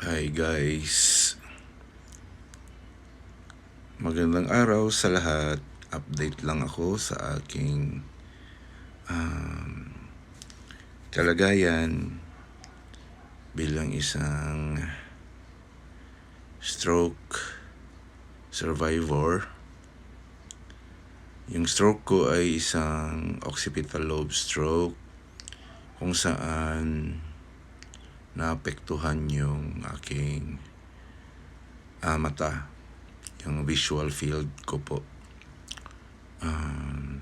Hi guys. Magandang araw sa lahat. Update lang ako sa aking um, kalagayan bilang isang stroke survivor. Yung stroke ko ay isang occipital lobe stroke kung saan naapektuhan yung aking ah, mata, yung visual field ko po. Um,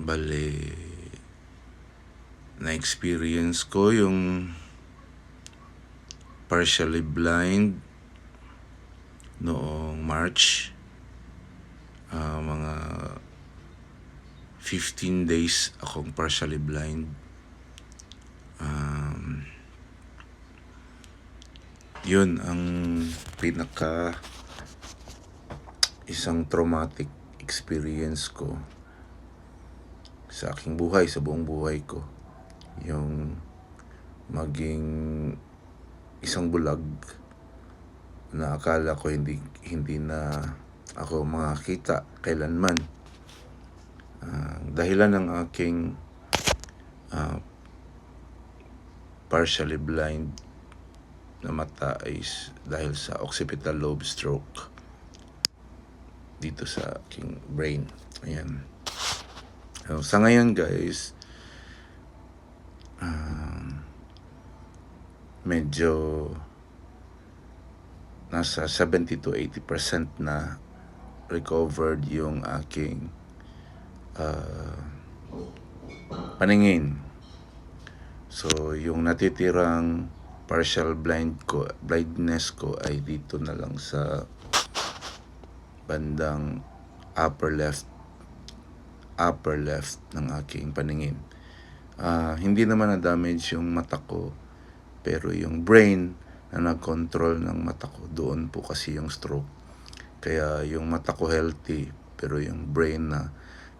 bale, na-experience ko yung partially blind noong March. Ah, mga 15 days akong partially blind. Um, yun ang pinaka isang traumatic experience ko sa aking buhay, sa buong buhay ko. Yung maging isang bulag na akala ko hindi hindi na ako makakita kailanman. Ah, dahilan ng aking ah, partially blind na mata is dahil sa occipital lobe stroke dito sa aking brain. Ayan. So, sa ngayon guys, um, medyo nasa 70 to 80% na recovered yung aking ah, paningin. So, yung natitirang partial blind ko, blindness ko ay dito na lang sa bandang upper left upper left ng aking paningin. Ah, hindi naman na-damage yung mata ko, pero yung brain na nag-control ng mata ko, doon po kasi yung stroke. Kaya yung mata ko healthy, pero yung brain na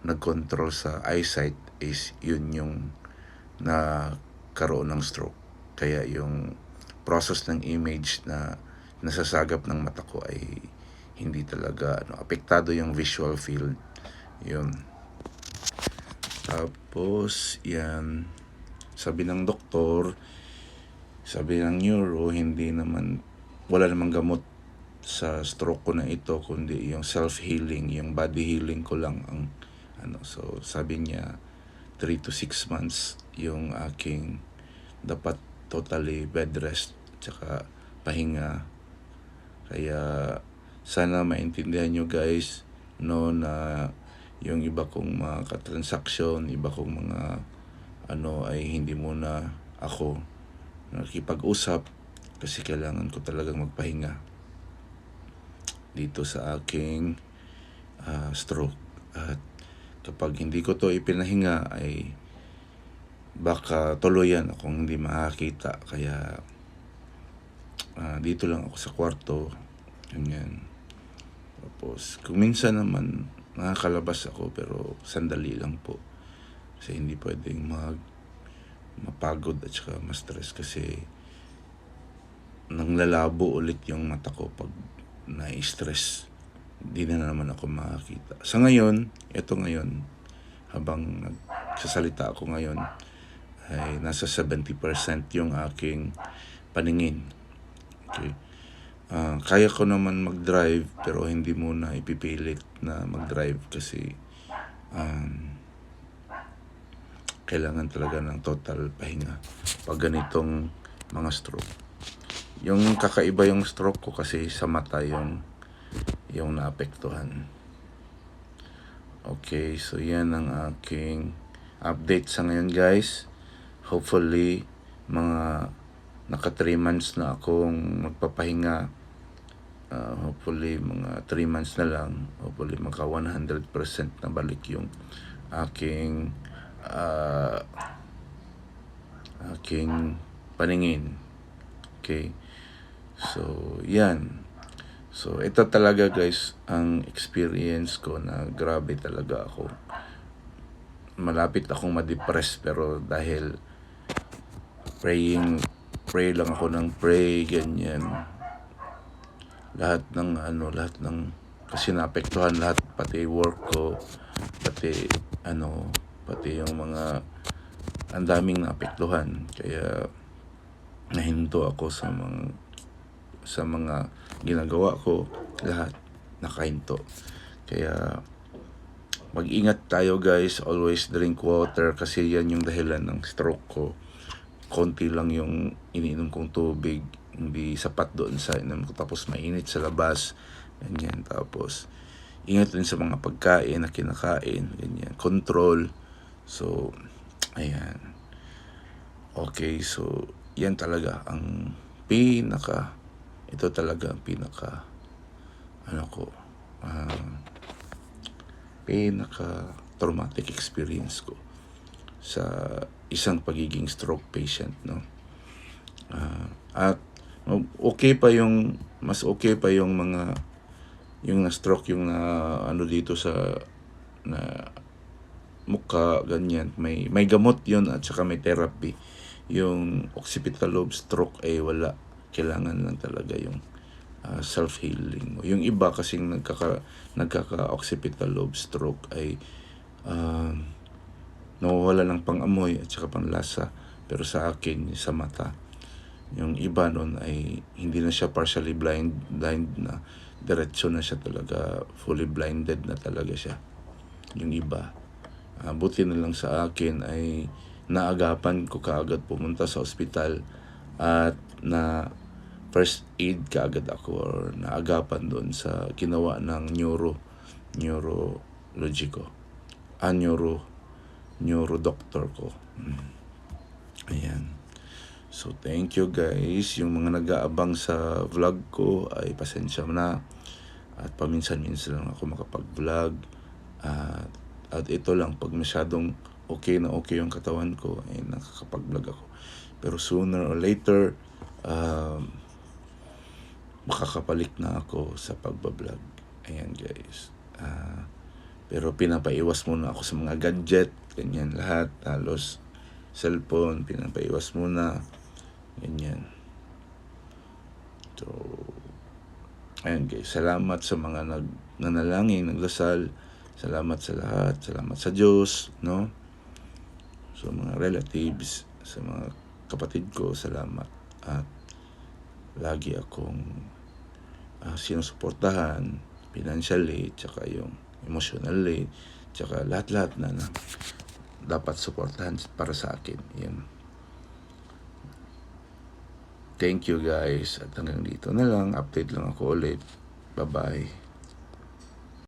nag-control sa eyesight is yun yung nagkaroon ng stroke. Kaya yung process ng image na nasasagap ng mata ko ay hindi talaga ano, apektado yung visual field. Yun. Tapos, yan, sabi ng doktor, sabi ng neuro, hindi naman, wala namang gamot sa stroke ko na ito, kundi yung self-healing, yung body healing ko lang ang, ano, so sabi niya, 3 to 6 months yung aking dapat totally bed rest, tsaka pahinga. Kaya, sana maintindihan nyo guys, no, na yung iba kong mga katransaksyon, iba kong mga ano ay hindi muna ako nakipag-usap kasi kailangan ko talagang magpahinga dito sa aking ah, stroke. At kapag hindi ko to ipinahinga ay baka tuluyan akong hindi makakita. Kaya ah, dito lang ako sa kwarto. Ganyan. Tapos kung minsan naman nakakalabas ako pero sandali lang po. Kasi hindi pwedeng mag mapagod at saka ma-stress kasi nang lalabo ulit yung mata ko pag na-stress. Hindi na naman ako makakita. Sa ngayon, ito ngayon, habang nagsasalita ako ngayon, ay nasa 70% yung aking paningin. Okay. Ah, kaya ko naman mag-drive pero hindi muna ipipilit na mag-drive kasi um, kailangan talaga ng total pahinga pag ganitong mga stroke. Yung kakaiba yung stroke ko kasi sa mata yung yung naapektuhan. Okay, so yan ang aking update sa ngayon guys. Hopefully, mga naka 3 months na akong magpapahinga Uh, hopefully mga 3 months na lang hopefully maka 100% na balik yung aking uh, aking paningin okay so yan so ito talaga guys ang experience ko na grabe talaga ako malapit akong ma-depress pero dahil praying, pray lang ako ng pray, ganyan. Lahat ng ano, lahat ng, kasi naapektuhan lahat, pati work ko, pati ano, pati yung mga, ang daming naapektuhan. Kaya, nahinto ako sa mga, sa mga ginagawa ko, lahat nakahinto. Kaya, mag-ingat tayo guys, always drink water kasi yan yung dahilan ng stroke ko. Konti lang yung iniinom kong tubig, hindi sapat doon sa inom ko. Tapos mainit sa labas, ganyan. Tapos, ingat din sa mga pagkain na kinakain, ganyan. Control. So, ayan. Okay, so, yan talaga ang pinaka, ito talaga ang pinaka, ano ko, um, pinaka traumatic experience ko sa isang pagiging stroke patient no? Ah, at okay pa yung mas okay pa yung mga yung na stroke yung na ano dito sa na mukha ganyan. May may gamot yun at saka may therapy. Yung occipital lobe stroke ay wala kailangan lang talaga yung ah, self-healing. Yung iba kasing nagkaka, nagkaka-occipital lobe stroke ay uh, nawawala ng pang-amoy at saka pang-lasa. Pero sa akin, sa mata, yung iba nun ay hindi na siya partially blind, blind na diretso na siya talaga, fully blinded na talaga siya. Yung iba. Ah, buti na lang sa akin ay naagapan ko kaagad pumunta sa ospital at na first aid kaagad ako or naagapan doon sa ginawa ng neuro neurology ko ah, neuro neuro doctor ko. Mm. ayan. So thank you guys. Yung mga nag-aabang sa vlog ko ay pasensya na. At paminsan-minsan lang ako makapag-vlog. At at ito lang pag masyadong okay na okay yung katawan ko ay nakakapag-vlog ako. Pero sooner or later um, makakapalik na ako sa pagbablog. Ayan guys. Ah, pero pinapaiwas muna ako sa mga gadget, ganyan lahat, halos cellphone, pinapaiwas muna, ganyan. So, ayan guys, salamat sa mga nag nanalangin, nagdasal, salamat sa lahat, salamat sa Diyos, no? So, mga relatives, sa mga kapatid ko, salamat. At lagi akong uh, sinusuportahan financially, tsaka yung emotionally, tsaka lahat-lahat na, na dapat suportahan para sa akin. Yan. Thank you guys. At hanggang dito na lang. Update lang ako ulit. Bye-bye.